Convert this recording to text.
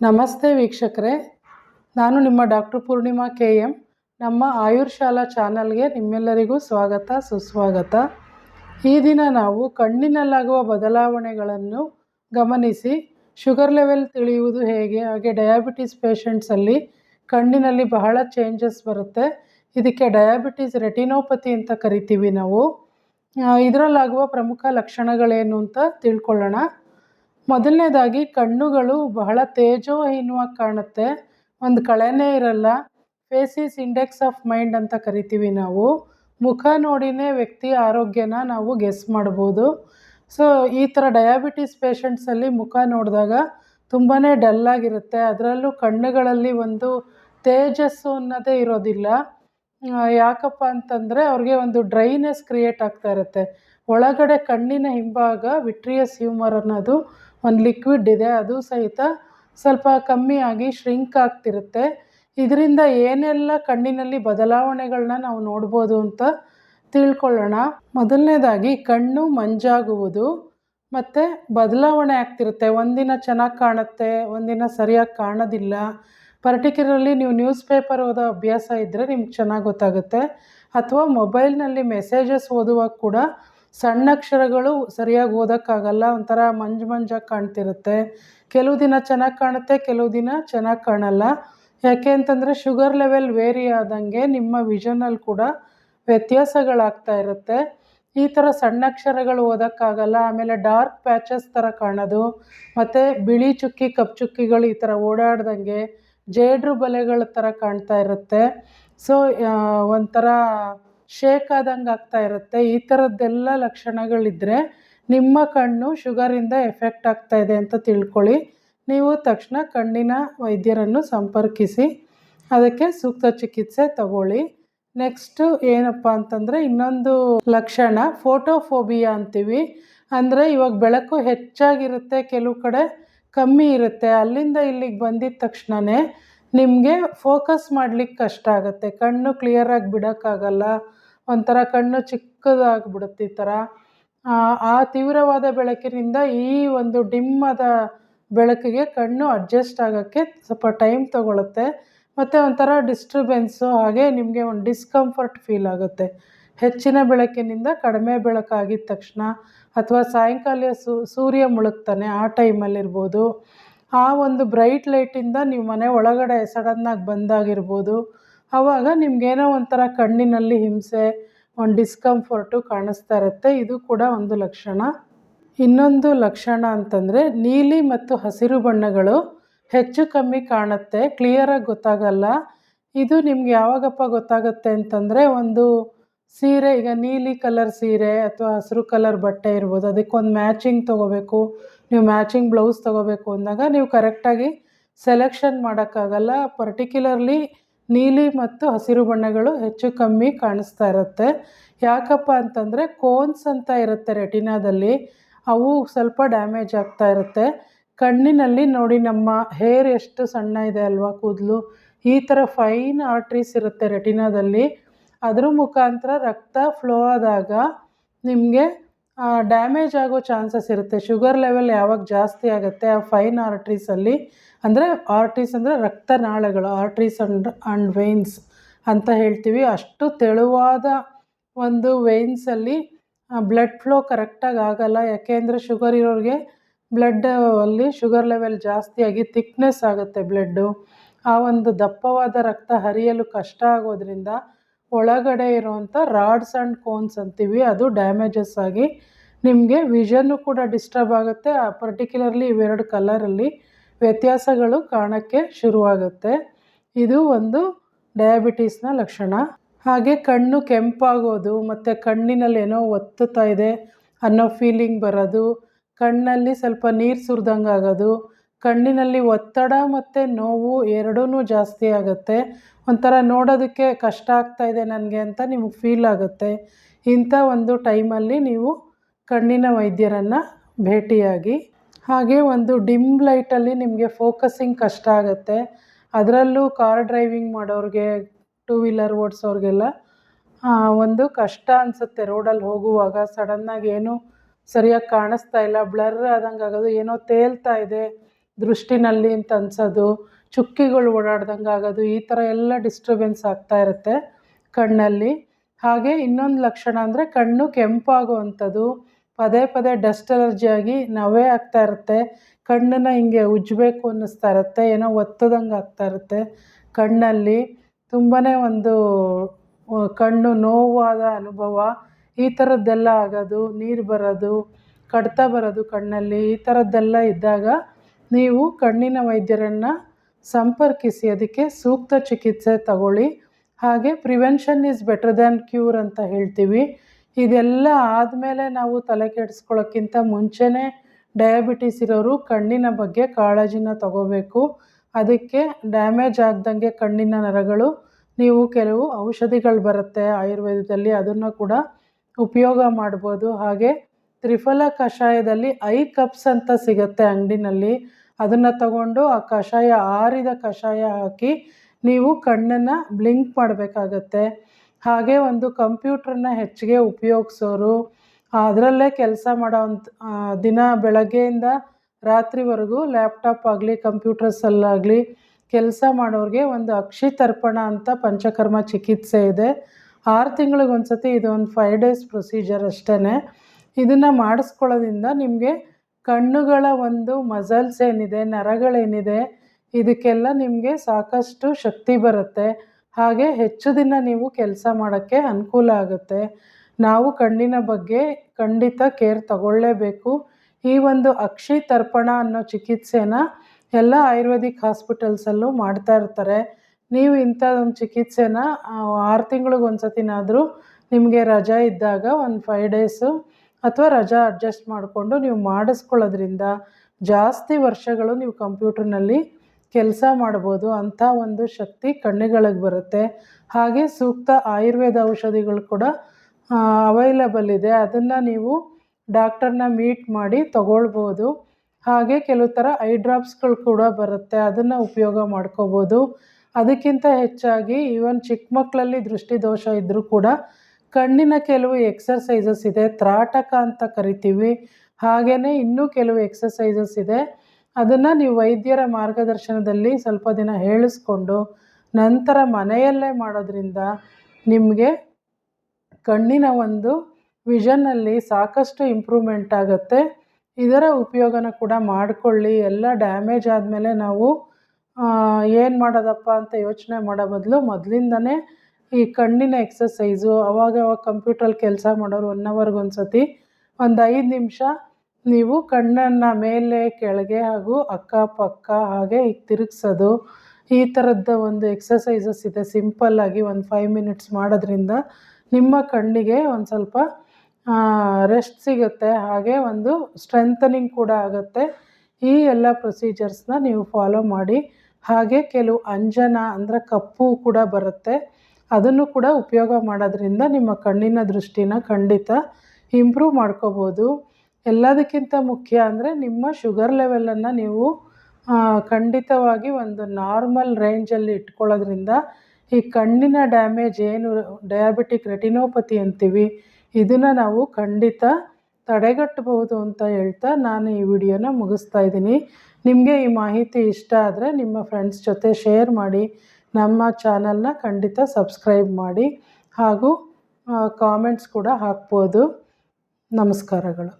ನಮಸ್ತೆ ವೀಕ್ಷಕರೇ. ನಾನು ನಿಮ್ಮ ಡಾಕ್ಟರ್ ಪೂರ್ಣಿಮಾ ಕೆ ಎಂ. ನಮ್ಮ ಆಯುರ್ ಶಾಲಾ ಚಾನಲ್ಗೆ ನಿಮ್ಮೆಲ್ಲರಿಗೂ ಸ್ವಾಗತ, ಸುಸ್ವಾಗತ. ಈ ದಿನ ನಾವು ಕಣ್ಣಿನಲ್ಲಾಗುವ ಬದಲಾವಣೆಗಳನ್ನು ಗಮನಿಸಿ, ಶುಗರ್ ಲೆವೆಲ್ ತಿಳಿಯುವುದು ಹೇಗೆ, ಹಾಗೆ ಡಯಾಬಿಟೀಸ್ ಪೇಷಂಟ್ಸಲ್ಲಿ ಕಣ್ಣಿನಲ್ಲಿ ಬಹಳ ಚೇಂಜಸ್ ಬರುತ್ತೆ. ಇದಕ್ಕೆ ಡಯಾಬಿಟೀಸ್ ರೆಟಿನೋಪತಿ ಅಂತ ಕರಿತೀವಿ ನಾವು. ಇದರಲ್ಲಾಗುವ ಪ್ರಮುಖ ಲಕ್ಷಣಗಳೇನು ಅಂತ ತಿಳ್ಕೊಳ್ಳೋಣ. ಮೊದಲನೇದಾಗಿ ಕಣ್ಣುಗಳು ಬಹಳ ತೇಜೋಹೀನವಾಗಿ ಕಾಣುತ್ತೆ. ಒಂದು ಕಳೆನೇ ಇರಲ್ಲ. ಫೇಸಿಸ್ ಇಂಡೆಕ್ಸ್ ಆಫ್ ಮೈಂಡ್ ಅಂತ ಕರಿತೀವಿ ನಾವು. ಮುಖ ನೋಡಿನೇ ವ್ಯಕ್ತಿಯ ಆರೋಗ್ಯನ ನಾವು ಗೆಸ್ ಮಾಡ್ಬೋದು. ಸೊ, ಈ ಥರ ಡಯಾಬಿಟಿಸ್ ಪೇಷಂಟ್ಸಲ್ಲಿ ಮುಖ ನೋಡಿದಾಗ ತುಂಬಾ ಡಲ್ಲಾಗಿರುತ್ತೆ ಅದರಲ್ಲೂ ಕಣ್ಣುಗಳಲ್ಲಿ ಒಂದು ತೇಜಸ್ಸು ಅನ್ನೋದೇ ಇರೋದಿಲ್ಲ. ಯಾಕಪ್ಪ ಅಂತಂದರೆ ಅವ್ರಿಗೆ ಒಂದು ಡ್ರೈನೆಸ್ ಕ್ರಿಯೇಟ್ ಆಗ್ತಾ ಇರುತ್ತೆ. ಒಳಗಡೆ ಕಣ್ಣಿನ ಹಿಂಭಾಗ ವಿಟ್ರಿಯಸ್ ಹ್ಯೂಮರ್ ಅನ್ನೋದು ಒಂದು ಲಿಕ್ವಿಡ್ ಇದೆ, ಅದು ಸಹಿತ ಸ್ವಲ್ಪ ಕಮ್ಮಿ ಆಗಿ ಶ್ರಿಂಕ್ ಆಗ್ತಿರುತ್ತೆ. ಇದರಿಂದ ಏನೆಲ್ಲ ಕಣ್ಣಿನಲ್ಲಿ ಬದಲಾವಣೆಗಳನ್ನ ನಾವು ನೋಡ್ಬೋದು ಅಂತ ತಿಳ್ಕೊಳ್ಳೋಣ. ಮೊದಲನೇದಾಗಿ ಕಣ್ಣು ಮಂಜಾಗುವುದು, ಮತ್ತು ಬದಲಾವಣೆ ಆಗ್ತಿರುತ್ತೆ. ಒಂದಿನ ಚೆನ್ನಾಗಿ ಕಾಣುತ್ತೆ, ಒಂದಿನ ಸರಿಯಾಗಿ ಕಾಣೋದಿಲ್ಲ. ಪರ್ಟಿಕ್ಯುಲರ್ಲಿ ನೀವು ನ್ಯೂಸ್ ಪೇಪರ್ ಓದೋ ಅಭ್ಯಾಸ ಇದ್ದರೆ ನಿಮ್ಗೆ ಚೆನ್ನಾಗಿ ಗೊತ್ತಾಗುತ್ತೆ. ಅಥವಾ ಮೊಬೈಲ್ನಲ್ಲಿ ಮೆಸೇಜಸ್ ಓದುವಾಗ ಕೂಡ ಸಣ್ಣ ಅಕ್ಷರಗಳು ಸರಿಯಾಗಿ ಓದೋಕ್ಕಾಗಲ್ಲ, ಒಂಥರ ಮಂಜು ಮಂಜಾಗಿ ಕಾಣ್ತಿರುತ್ತೆ. ಕೆಲವು ದಿನ ಚೆನ್ನಾಗಿ ಕಾಣುತ್ತೆ, ಕೆಲವು ದಿನ ಚೆನ್ನಾಗಿ ಕಾಣಲ್ಲ. ಯಾಕೆ ಅಂತಂದರೆ ಶುಗರ್ ಲೆವೆಲ್ ವೇರಿ ಆದಂಗೆ ನಿಮ್ಮ ವಿಷನಲ್ಲಿ ಕೂಡ ವ್ಯತ್ಯಾಸಗಳಾಗ್ತಾ ಇರುತ್ತೆ. ಈ ಥರ ಸಣ್ಣಕ್ಷರಗಳು ಓದೋಕ್ಕಾಗಲ್ಲ, ಆಮೇಲೆ ಡಾರ್ಕ್ ಪ್ಯಾಚಸ್ ಥರ ಕಾಣೋದು, ಮತ್ತು ಬಿಳಿ ಚುಕ್ಕಿ ಕಪ್ಪು ಚುಕ್ಕಿಗಳು ಈ ಥರ ಓಡಾಡ್ದಂಗೆ ಜೇಡ್ರು ಬಲೆಗಳ ಥರ ಕಾಣ್ತಾ ಇರುತ್ತೆ. ಸೊ ಒಂಥರ ಶೇಕ್ ಆದಂಗೆ ಆಗ್ತಾ ಇರುತ್ತೆ. ಈ ಥರದ್ದೆಲ್ಲ ಲಕ್ಷಣಗಳಿದ್ದರೆ ನಿಮ್ಮ ಕಣ್ಣು ಶುಗರಿಂದ ಎಫೆಕ್ಟ್ ಆಗ್ತಾ ಇದೆ ಅಂತ ತಿಳ್ಕೊಳ್ಳಿ. ನೀವು ತಕ್ಷಣ ಕಣ್ಣಿನ ವೈದ್ಯರನ್ನು ಸಂಪರ್ಕಿಸಿ, ಅದಕ್ಕೆ ಸೂಕ್ತ ಚಿಕಿತ್ಸೆ ತಗೊಳ್ಳಿ. ನೆಕ್ಸ್ಟು ಏನಪ್ಪ ಅಂತಂದರೆ ಇನ್ನೊಂದು ಲಕ್ಷಣ, ಫೋಟೋಫೋಬಿಯಾ ಅಂತೀವಿ. ಅಂದರೆ ಇವಾಗ ಬೆಳಕು ಹೆಚ್ಚಾಗಿರುತ್ತೆ, ಕೆಲವು ಕಡೆ ಕಮ್ಮಿ ಇರುತ್ತೆ. ಅಲ್ಲಿಂದ ಇಲ್ಲಿಗೆ ಬಂದಿದ್ದ ತಕ್ಷಣವೇ ನಿಮಗೆ ಫೋಕಸ್ ಮಾಡಲಿಕ್ಕೆ ಕಷ್ಟ ಆಗುತ್ತೆ. ಕಣ್ಣು ಕ್ಲಿಯರಾಗಿ ಬಿಡೋಕ್ಕಾಗಲ್ಲ. ಒಂಥರ ಕಣ್ಣು ಚಿಕ್ಕದಾಗ್ಬಿಡುತ್ತೆ ಈ ಥರ ಆ, ತೀವ್ರವಾದ ಬೆಳಕಿನಿಂದ ಈ ಒಂದು ಡಿಮ್ಮದ ಬೆಳಕಿಗೆ ಕಣ್ಣು ಅಡ್ಜಸ್ಟ್ ಆಗೋಕ್ಕೆ ಸ್ವಲ್ಪ ಟೈಮ್ ತೊಗೊಳುತ್ತೆ. ಮತ್ತು ಒಂಥರ ಡಿಸ್ಟರ್ಬೆನ್ಸು ಹಾಗೆ ನಿಮಗೆ ಒಂದು ಡಿಸ್ಕಂಫರ್ಟ್ ಫೀಲ್ ಆಗುತ್ತೆ. ಹೆಚ್ಚಿನ ಬೆಳಕಿನಿಂದ ಕಡಿಮೆ ಬೆಳಕಾಗಿದ ತಕ್ಷಣ ಅಥವಾ ಸಾಯಂಕಾಲ ಸೂರ್ಯ ಮುಳುಗ್ತಾನೆ ಆ ಟೈಮಲ್ಲಿರ್ಬೋದು ಆ ಒಂದು ಬ್ರೈಟ್ ಲೈಟಿಂದ ನೀವು ಮನೆ ಒಳಗಡೆ ಸಡನ್ನಾಗಿ ಬಂದಾಗಿರ್ಬೋದು. ಆವಾಗ ನಿಮಗೇನೋ ಒಂಥರ ಕಣ್ಣಿನಲ್ಲಿ ಹಿಂಸೆ, ಒಂದು ಡಿಸ್ಕಂಫರ್ಟು ಕಾಣಿಸ್ತಾ ಇರುತ್ತೆ. ಇದು ಕೂಡ ಒಂದು ಲಕ್ಷಣ. ಇನ್ನೊಂದು ಲಕ್ಷಣ ಅಂತಂದರೆ ನೀಲಿ ಮತ್ತು ಹಸಿರು ಬಣ್ಣಗಳು ಹೆಚ್ಚು ಕಮ್ಮಿ ಕಾಣುತ್ತೆ. ಕ್ಲಿಯರಾಗಿ ಗೊತ್ತಾಗಲ್ಲ. ಇದು ನಿಮ್ಗೆ ಯಾವಾಗಪ್ಪ ಗೊತ್ತಾಗುತ್ತೆ ಅಂತಂದರೆ ಒಂದು ಸೀರೆ, ಈಗ ನೀಲಿ ಕಲರ್ ಸೀರೆ ಅಥವಾ ಹಸಿರು ಕಲರ್ ಬಟ್ಟೆ ಇರ್ಬೋದು, ಅದಕ್ಕೊಂದು ಮ್ಯಾಚಿಂಗ್ ತೊಗೋಬೇಕು. ನೀವು ಮ್ಯಾಚಿಂಗ್ ಬ್ಲೌಸ್ ತೊಗೋಬೇಕು ಅಂದಾಗ ನೀವು ಕರೆಕ್ಟಾಗಿ ಸೆಲೆಕ್ಷನ್ ಮಾಡೋಕ್ಕಾಗಲ್ಲ. ಪರ್ಟಿಕ್ಯುಲರ್ಲಿ ನೀಲಿ ಮತ್ತು ಹಸಿರು ಬಣ್ಣಗಳು ಹೆಚ್ಚು ಕಮ್ಮಿ ಕಾಣಿಸ್ತಾ ಇರುತ್ತೆ. ಯಾಕಪ್ಪ ಅಂತಂದರೆ ಕೋನ್ಸ್ ಅಂತ ಇರುತ್ತೆ ರೆಟಿನಾದಲ್ಲಿ. ಅವು ಸ್ವಲ್ಪ ಡ್ಯಾಮೇಜ್ ಆಗ್ತಾ ಇರುತ್ತೆ. ಕಣ್ಣಿನಲ್ಲಿ ನೋಡಿ ನಮ್ಮ ಹೇರ್ ಎಷ್ಟು ಸಣ್ಣ ಇದೆ ಅಲ್ವಾ ಕೂದಲು. ಈ ಥರ ಫೈನ್ ಆರ್ಟ್ರೀಸ್ ಇರುತ್ತೆ ರೆಟಿನಾದಲ್ಲಿ. ಅದರ ಮುಖಾಂತರ ರಕ್ತ ಫ್ಲೋ ಆದಾಗ ನಿಮಗೆ ಡ್ಯಾಮೇಜ್ ಆಗೋ ಚಾನ್ಸಸ್ ಇರುತ್ತೆ. ಶುಗರ್ ಲೆವೆಲ್ ಯಾವಾಗ ಜಾಸ್ತಿ ಆಗುತ್ತೆ, ಆ ಫೈನ್ ಆರ್ಟ್ರೀಸಲ್ಲಿ ಅಂದರೆ ಆರ್ಟ್ರೀಸ್ ಅಂದರೆ ರಕ್ತನಾಳಗಳು ಆರ್ಟ್ರೀಸ್ ಅಂಡ್ ಆ್ಯಂಡ್ ವೆಯ್ನ್ಸ್ ಅಂತ ಹೇಳ್ತೀವಿ. ಅಷ್ಟು ತೆಳುವಾದ ಒಂದು ವೆಯ್ನ್ಸಲ್ಲಿ ಬ್ಲಡ್ ಫ್ಲೋ ಕರೆಕ್ಟಾಗಿ ಆಗಲ್ಲ. ಯಾಕೆಂದರೆ ಶುಗರ್ ಇರೋರಿಗೆ ಬ್ಲಡ್ ಅಲ್ಲಿ ಶುಗರ್ ಲೆವೆಲ್ ಜಾಸ್ತಿಯಾಗಿ ಥಿಕ್ನೆಸ್ ಆಗುತ್ತೆ ಬ್ಲಡ್ಡು ಆ ಒಂದು ದಪ್ಪವಾದ ರಕ್ತ ಹರಿಯಲು ಕಷ್ಟ ಆಗೋದ್ರಿಂದ ಒಳಗಡೆ ಇರುವಂಥ ರಾಡ್ಸ್ ಆ್ಯಂಡ್ ಕೋನ್ಸ್ ಅಂತೀವಿ, ಅದು ಡ್ಯಾಮೇಜಸ್ ಆಗಿ ನಿಮಗೆ ವಿಷನ್ನು ಕೂಡ ಡಿಸ್ಟರ್ಬ್ ಆಗುತ್ತೆ. ಪರ್ಟಿಕ್ಯುಲರ್ಲಿ ಇವೆರಡು ಕಲರಲ್ಲಿ ವ್ಯತ್ಯಾಸಗಳು ಕಾಣೋಕ್ಕೆ ಶುರುವಾಗುತ್ತೆ. ಇದು ಒಂದು ಡಯಾಬಿಟೀಸ್ನ ಲಕ್ಷಣ. ಹಾಗೆ ಕಣ್ಣು ಕೆಂಪಾಗೋದು, ಮತ್ತು ಕಣ್ಣಿನಲ್ಲಿ ಏನೋ ಒತ್ತುತ್ತಾ ಇದೆ ಅನ್ನೋ ಫೀಲಿಂಗ್ ಬರೋದು, ಕಣ್ಣಲ್ಲಿ ಸ್ವಲ್ಪ ನೀರು ಸುರಿದಂಗೆ ಆಗೋದು ಕಣ್ಣಿನಲ್ಲಿ ಒತ್ತಡ ಮತ್ತು ನೋವು ಎರಡೂ ಜಾಸ್ತಿ ಆಗುತ್ತೆ. ಒಂಥರ ನೋಡೋದಕ್ಕೆ ಕಷ್ಟ ಆಗ್ತಾ ಇದೆ ನನಗೆ ಅಂತ ನಿಮಗೆ ಫೀಲ್ ಆಗುತ್ತೆ. ಇಂಥ ಒಂದು ಟೈಮಲ್ಲಿ ನೀವು ಕಣ್ಣಿನ ವೈದ್ಯರನ್ನು ಭೇಟಿಯಾಗಿ, ಹಾಗೆ ಒಂದು ಡಿಮ್ ಲೈಟಲ್ಲಿ ನಿಮಗೆ ಫೋಕಸಿಂಗ್ ಕಷ್ಟ ಆಗುತ್ತೆ. ಅದರಲ್ಲೂ ಕಾರ್ ಡ್ರೈವಿಂಗ್ ಮಾಡೋರಿಗೆ ಟೂ ವೀಲರ್ ಓಡಿಸೋರಿಗೆಲ್ಲ ಒಂದು ಕಷ್ಟ ಅನಿಸುತ್ತೆ. ರೋಡಲ್ಲಿ ಹೋಗುವಾಗ ಸಡನ್ನಾಗಿ ಏನೂ ಸರಿಯಾಗಿ ಕಾಣಿಸ್ತಾ ಇಲ್ಲ ಬ್ಲರ್ ಆದಂಗೆ ಆಗೋದು ಏನೋ ತೇಲ್ತಾ ಇದೆ. ದೃಷ್ಟಿನಲ್ಲಿ ಅಂತ ಅನ್ಸೋದು, ಚುಕ್ಕಿಗಳು ಓಡಾಡ್ದಂಗೆ ಆಗೋದು, ಈ ಥರ ಎಲ್ಲ ಡಿಸ್ಟರ್ಬೆನ್ಸ್ ಆಗ್ತಾ ಇರುತ್ತೆ ಕಣ್ಣಲ್ಲಿ. ಹಾಗೆ ಇನ್ನೊಂದು ಲಕ್ಷಣ ಅಂದರೆ ಕಣ್ಣು ಕೆಂಪಾಗುವಂಥದ್ದು, ಪದೇ ಪದೇ ಡಸ್ಟ್ ಅಲರ್ಜಿ ಆಗಿ ನವೆ ಆಗ್ತಾ ಇರುತ್ತೆ, ಕಣ್ಣನ್ನು ಹಿಂಗೆ ಉಜ್ಜಬೇಕು ಅನ್ನಿಸ್ತಾ ಇರುತ್ತೆ, ಏನೋ ಒತ್ತದಂಗೆ ಆಗ್ತಾ ಇರುತ್ತೆ ಕಣ್ಣಲ್ಲಿ. ತುಂಬಾ ಒಂದು ಕಣ್ಣು ನೋವಾದ ಅನುಭವ. ಈ ಥರದ್ದೆಲ್ಲ ಆಗೋದು, ನೀರು ಬರೋದು, ಕಡ್ತ ಬರೋದು ಕಣ್ಣಲ್ಲಿ, ಈ ಥರದ್ದೆಲ್ಲ ಇದ್ದಾಗ ನೀವು ಕಣ್ಣಿನ ವೈದ್ಯರನ್ನು ಸಂಪರ್ಕಿಸಿ, ಅದಕ್ಕೆ ಸೂಕ್ತ ಚಿಕಿತ್ಸೆ ತಗೊಳ್ಳಿ. ಹಾಗೆ prevention is better than cure ಅಂತ ಹೇಳ್ತೀವಿ. ಇದೆಲ್ಲ ಆದಮೇಲೆ ನಾವು ತಲೆ ಕೆಡಿಸ್ಕೊಳ್ಳೋಕ್ಕಿಂತ ಮುಂಚೆನೇ ಡಯಾಬಿಟಿಸ್ ಇರೋರು ಕಣ್ಣಿನ ಬಗ್ಗೆ ಕಾಳಜಿನ ತಗೋಬೇಕು. ಅದಕ್ಕೆ ಡ್ಯಾಮೇಜ್ ಆಗ್ದಂಗೆ ಕಣ್ಣಿನ ನರಗಳು, ನೀವು ಕೆಲವು ಔಷಧಿಗಳು ಬರುತ್ತೆ ಆಯುರ್ವೇದದಲ್ಲಿ ಅದನ್ನು ಕೂಡ ಉಪಯೋಗ ಮಾಡ್ಬೋದು. ಹಾಗೆ ತ್ರಿಫಲ ಕಷಾಯದಲ್ಲಿ ಐ ಕಪ್ಸ್ ಅಂತ ಸಿಗುತ್ತೆ ಅಂಗಡಿನಲ್ಲಿ. ಅದನ್ನು ತಗೊಂಡು ಆ ಕಷಾಯ ಆರಿದ ಕಷಾಯ ಹಾಕಿ ನೀವು ಕಣ್ಣನ್ನು ಬ್ಲಿಂಕ್ ಮಾಡಬೇಕಾಗತ್ತೆ. ಹಾಗೆ ಒಂದು ಕಂಪ್ಯೂಟ್ರನ್ನ ಹೆಚ್ಚಿಗೆ ಉಪಯೋಗಿಸೋರು, ಅದರಲ್ಲೇ ಕೆಲಸ ಮಾಡೋವಂಥ ದಿನ ಬೆಳಗ್ಗೆಯಿಂದ ರಾತ್ರಿವರೆಗೂ ಲ್ಯಾಪ್ಟಾಪ್ ಆಗಲಿ ಕಂಪ್ಯೂಟರ್ಸಲ್ಲಾಗಲಿ ಕೆಲಸ ಮಾಡೋರಿಗೆ ಒಂದು ಅಕ್ಷಿ ತರ್ಪಣ ಅಂತ ಪಂಚಕರ್ಮ ಚಿಕಿತ್ಸೆ ಇದೆ. ಆರು ತಿಂಗಳಿಗೆ ಒಂದು ಸತಿ ಇದು ಒಂದು ಫೈವ್ ಡೇಸ್ ಪ್ರೊಸೀಜರ್ ಅಷ್ಟೇ ಇದನ್ನು ಮಾಡಿಸ್ಕೊಳ್ಳೋದ್ರಿಂದ ನಿಮಗೆ ಕಣ್ಣುಗಳ ಒಂದು ಮಸಲ್ಸ್ ಏನಿದೆ, ನರಗಳೇನಿದೆ, ಇದಕ್ಕೆಲ್ಲ ನಿಮಗೆ ಸಾಕಷ್ಟು ಶಕ್ತಿ ಬರುತ್ತೆ. ಹಾಗೆ ಹೆಚ್ಚು ದಿನ ನೀವು ಕೆಲಸ ಮಾಡೋಕ್ಕೆ ಅನುಕೂಲ ಆಗುತ್ತೆ. ನಾವು ಕಣ್ಣಿನ ಬಗ್ಗೆ ಖಂಡಿತ ಕೇರ್ ತಗೊಳ್ಳೇಬೇಕು. ಈ ಒಂದು ಅಕ್ಷಿ ತರ್ಪಣ ಅನ್ನೋ ಚಿಕಿತ್ಸೆನ ಎಲ್ಲ ಆಯುರ್ವೇದಿಕ್ ಹಾಸ್ಪಿಟಲ್ಸಲ್ಲೂ ಮಾಡ್ತಾ ಇರ್ತಾರೆ. ನೀವು ಇಂಥ ಒಂದು ಚಿಕಿತ್ಸೆನ ಆರು ತಿಂಗಳಿಗೆ ಒಂದು ಸತಿನಾದರೂ ನಿಮಗೆ ರಜಾ ಇದ್ದಾಗ ಒಂದು ಫೈವ್ ಡೇಸು ಅಥವಾ ರಜಾ ಅಡ್ಜಸ್ಟ್ ಮಾಡಿಕೊಂಡು ನೀವು ಮಾಡಿಸ್ಕೊಳ್ಳೋದ್ರಿಂದ ಜಾಸ್ತಿ ವರ್ಷಗಳು ನೀವು ಕಂಪ್ಯೂಟ್ರ್ನಲ್ಲಿ ಕೆಲಸ ಮಾಡ್ಬೋದು ಅಂಥ ಒಂದು ಶಕ್ತಿ ಕಣ್ಣುಗಳಿಗೆ ಬರುತ್ತೆ. ಹಾಗೆ ಸೂಕ್ತ ಆಯುರ್ವೇದ ಔಷಧಿಗಳು ಕೂಡ ಅವೈಲಬಲ್ ಇದೆ. ಅದನ್ನು ನೀವು ಡಾಕ್ಟರ್ನ ಮೀಟ್ ಮಾಡಿ ತಗೊಳ್ಬೋದು. ಹಾಗೆ ಕೆಲವು ಥರ ಐ ಡ್ರಾಪ್ಸ್ಗಳು ಕೂಡ ಬರುತ್ತೆ. ಅದನ್ನು ಉಪಯೋಗ ಮಾಡ್ಕೋಬೋದು. ಅದಕ್ಕಿಂತ ಹೆಚ್ಚಾಗಿ ಈವನ್ ಚಿಕ್ಕ ಮಕ್ಕಳಲ್ಲಿ ದೃಷ್ಟಿದೋಷ ಇದ್ದರೂ ಕೂಡ ಕಣ್ಣಿನ ಕೆಲವು ಎಕ್ಸಸೈಸಸ್ ಇದೆ. ತ್ರಾಟಕ ಅಂತ ಕರಿತೀವಿ. ಹಾಗೆಯೇ ಇನ್ನೂ ಕೆಲವು ಎಕ್ಸಸೈಸಸ್ ಇದೆ. ಅದನ್ನು ನೀವು ವೈದ್ಯರ ಮಾರ್ಗದರ್ಶನದಲ್ಲಿ ಸ್ವಲ್ಪ ದಿನ ಹೇಳಿಸ್ಕೊಂಡು ನಂತರ ಮನೆಯಲ್ಲೇ ಮಾಡೋದ್ರಿಂದ ನಿಮಗೆ ಕಣ್ಣಿನ ಒಂದು ವಿಷನ್ನಲ್ಲಿ ಸಾಕಷ್ಟು ಇಂಪ್ರೂವ್ಮೆಂಟ್ ಆಗುತ್ತೆ. ಇದರ ಉಪಯೋಗನ ಕೂಡ ಮಾಡಿಕೊಳ್ಳಿ. ಎಲ್ಲ ಡ್ಯಾಮೇಜ್ ಆದಮೇಲೆ ನಾವು ಏನು ಮಾಡೋದಪ್ಪ ಅಂತ ಯೋಚನೆ ಮಾಡೋ ಬದಲು ಮೊದಲಿಂದನೇ ಈ ಕಣ್ಣಿನ ಎಕ್ಸಸೈಸು ಅವಾಗ ಅವಾಗ ಕಂಪ್ಯೂಟ್ರಲ್ಲಿ ಕೆಲಸ ಮಾಡೋರು ಒನ್ ಅವರ್ಗೆ ಒಂದು ಸತಿ ಒಂದು ಐದು ನಿಮಿಷ ನೀವು ಕಣ್ಣನ್ನು ಮೇಲೆ, ಕೆಳಗೆ ಹಾಗೂ ಅಕ್ಕಪಕ್ಕ ಹಾಗೆ ಈಗ ತಿರುಗಿಸೋದು. ಈ ಥರದ್ದ ಒಂದು ಎಕ್ಸಸೈಸಸ್ ಇದೆ. ಸಿಂಪಲ್ಲಾಗಿ ಒಂದು ಫೈವ್ ಮಿನಿಟ್ಸ್ ಮಾಡೋದ್ರಿಂದ ನಿಮ್ಮ ಕಣ್ಣಿಗೆ ಒಂದು ಸ್ವಲ್ಪ ರೆಸ್ಟ್ ಸಿಗುತ್ತೆ. ಹಾಗೆ ಒಂದು ಸ್ಟ್ರೆಂಥನಿಂಗ್ ಕೂಡ ಆಗುತ್ತೆ. ಈ ಎಲ್ಲ ಪ್ರೊಸೀಜರ್ಸ್ನ ನೀವು ಫಾಲೋ ಮಾಡಿ. ಹಾಗೆ ಕೆಲವು ಅಂಜನ ಅಂದರೆ ಕಪ್ಪು ಕೂಡ ಬರುತ್ತೆ. ಅದನ್ನು ಕೂಡ ಉಪಯೋಗ ಮಾಡೋದ್ರಿಂದ ನಿಮ್ಮ ಕಣ್ಣಿನ ದೃಷ್ಟಿನ ಖಂಡಿತ ಇಂಪ್ರೂವ್ ಮಾಡ್ಕೋಬೋದು. ಎಲ್ಲದಕ್ಕಿಂತ ಮುಖ್ಯ ಅಂದರೆ ನಿಮ್ಮ ಶುಗರ್ ಲೆವೆಲನ್ನು ನೀವು ಖಂಡಿತವಾಗಿ ಒಂದು ನಾರ್ಮಲ್ ರೇಂಜಲ್ಲಿ ಇಟ್ಕೊಳ್ಳೋದ್ರಿಂದ ಈ ಕಣ್ಣಿನ ಡ್ಯಾಮೇಜ್ ಏನು ಡಯಾಬಿಟಿಕ್ ರೆಟಿನೋಪತಿ ಅಂತೀವಿ, ಇದನ್ನು ನಾವು ಖಂಡಿತ ತಡೆಗಟ್ಟಬಹುದು ಅಂತ ಹೇಳ್ತಾ ನಾನು ಈ ವಿಡಿಯೋನ ಮುಗಿಸ್ತಾ ಇದ್ದೀನಿ. ನಿಮಗೆ ಈ ಮಾಹಿತಿ ಇಷ್ಟ ಆದರೆ ನಿಮ್ಮ ಫ್ರೆಂಡ್ಸ್ ಜೊತೆ ಶೇರ್ ಮಾಡಿ ನಮ್ಮ ಚಾನಲ್ನ ಖಂಡಿತ ಸಬ್ಸ್ಕ್ರೈಬ್ ಮಾಡಿ ಹಾಗೂ ಕಾಮೆಂಟ್ಸ್ ಕೂಡ ಹಾಕ್ಬೋದು. ನಮಸ್ಕಾರಗಳು.